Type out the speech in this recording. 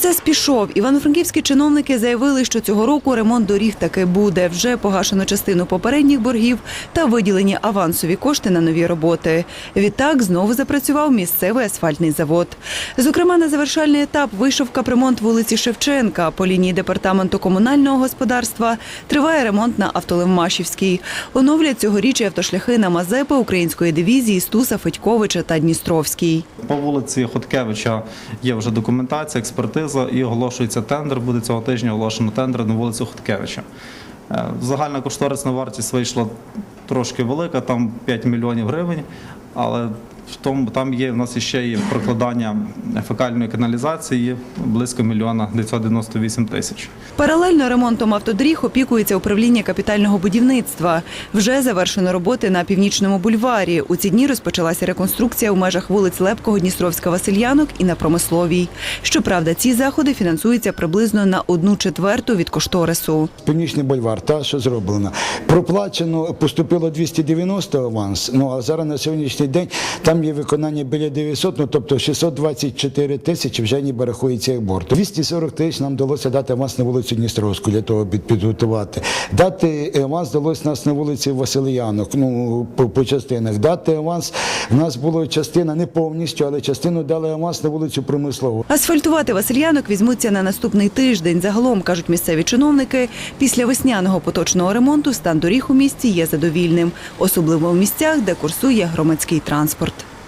Процес пішов. Івано-франківські чиновники заявили, що цього року ремонт доріг таки буде. Вже погашено частину попередніх боргів та виділені авансові кошти на нові роботи. Відтак знову запрацював місцевий асфальтний завод. Зокрема, на завершальний етап вийшов капремонт вулиці Шевченка. По лінії департаменту комунального господарства триває ремонт на Автолевмашівській. Оновлять цьогоріч автошляхи на Мазепи української дивізії Стуса, Федьковича та Дністровській. По вулиці Хоткевича є вже документація, експертиза і оголошується тендер. Буде цього тижня оголошено тендер на вулицю Хоткевича. Е, Загальна кошторисна вартість вийшла трошки велика, там 5 мільйонів гривень, але в тому там є в нас ще є прокладання фекальної каналізації близько мільйона 998 тисяч. Паралельно ремонтом автодоріг опікується управління капітального будівництва. Вже завершено роботи на північному бульварі. У ці дні розпочалася реконструкція у межах вулиць Лепкого, Дністровська, Васильянок і на Промисловій. Щоправда, ці заходи фінансуються приблизно на одну четверту від кошторису. Північний бульвар, та що зроблено. Проплачено, поступило 290 аванс. Ну а зараз на сьогоднішній день там є виконання біля 900, ну тобто 624 тисячі вже ніби рахується як борт. 240 тисяч нам вдалося дати аванс на вулицю Дністровську для того під- підготувати. Дати аванс вдалося нас на вулиці Васильянок, ну по, по частинах. Дати аванс. У нас була частина не повністю, але частину дали аванс на вулицю Промислову. Асфальтувати Васильянок візьмуться на наступний тиждень. Загалом, кажуть місцеві чиновники, після весняного поточного ремонту стан доріг у місті є задовільним, особливо в місцях, де курсує громадський транспорт.